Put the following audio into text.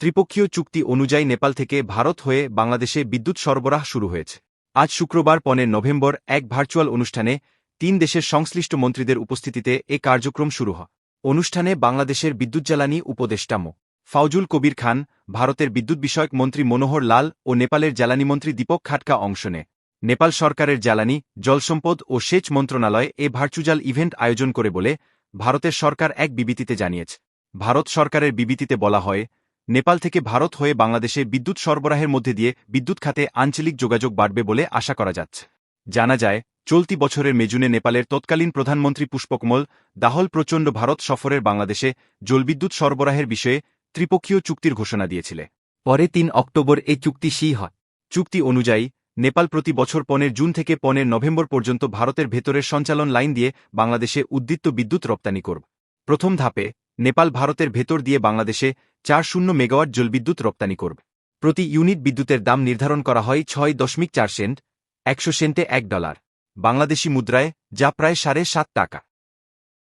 ত্রিপক্ষীয় চুক্তি অনুযায়ী নেপাল থেকে ভারত হয়ে বাংলাদেশে বিদ্যুৎ সরবরাহ শুরু হয়েছে। আজ শুক্রবার পনেরো নভেম্বর এক ভার্চুয়াল অনুষ্ঠানে তিন দেশের সংশ্লিষ্ট মন্ত্রীদের উপস্থিতিতে এ কার্যক্রম শুরু হয়। অনুষ্ঠানে বাংলাদেশের বিদ্যুৎ জ্বালানি উপদেষ্টা মো. ফাউজুল কবির খান, ভারতের বিদ্যুৎ বিষয়ক মন্ত্রী মনোহর লাল ও নেপালের জ্বালানি মন্ত্রী দীপক খাটকা অংশ নেয়। নেপাল সরকারের জ্বালানি জলসম্পদ ও সেচ মন্ত্রণালয় এ ভার্চুয়াল ইভেন্ট আয়োজন করে বলে ভারতের সরকার এক বিবৃতিতে জানিয়েছে। ভারত সরকারের বিবৃতিতে বলা হয় নেপাল থেকে ভারত হয়ে বাংলাদেশে বিদ্যুৎ সরবরাহের মধ্যে দিয়ে বিদ্যুৎ খাতে আঞ্চলিক যোগাযোগ বাড়বে বলে আশা করা যাচ্ছে। জানা যায়, চলতি বছরের মেজুনে নেপালের তৎকালীন প্রধানমন্ত্রী পুষ্পকমল দাহল প্রচণ্ড ভারত সফরের বাংলাদেশে জলবিদ্যুৎ সরবরাহের বিষয়ে ত্রিপক্ষীয় চুক্তির ঘোষণা দিয়েছিলে। পরে তিন অক্টোবর এই চুক্তি সি হয়। চুক্তি অনুযায়ী, নেপাল প্রতি বছর পনেরো জুন থেকে পনেরো নভেম্বর পর্যন্ত ভারতের ভেতরের সঞ্চালন লাইন দিয়ে বাংলাদেশে উদ্দীপ্ত বিদ্যুৎ রপ্তানি করবে। প্রথম ধাপে, নেপাল ভারতের ভেতর দিয়ে বাংলাদেশে চার শূন্য মেগাওয়াট জলবিদ্যুৎ রপ্তানি করবে। প্রতি ইউনিট বিদ্যুতের দাম নির্ধারণ করা হয় ছয় দশমিক চার সেন্ট, একশো সেন্টে এক ডলার। বাংলাদেশি মুদ্রায় যা প্রায় সাড়ে সাত টাকা।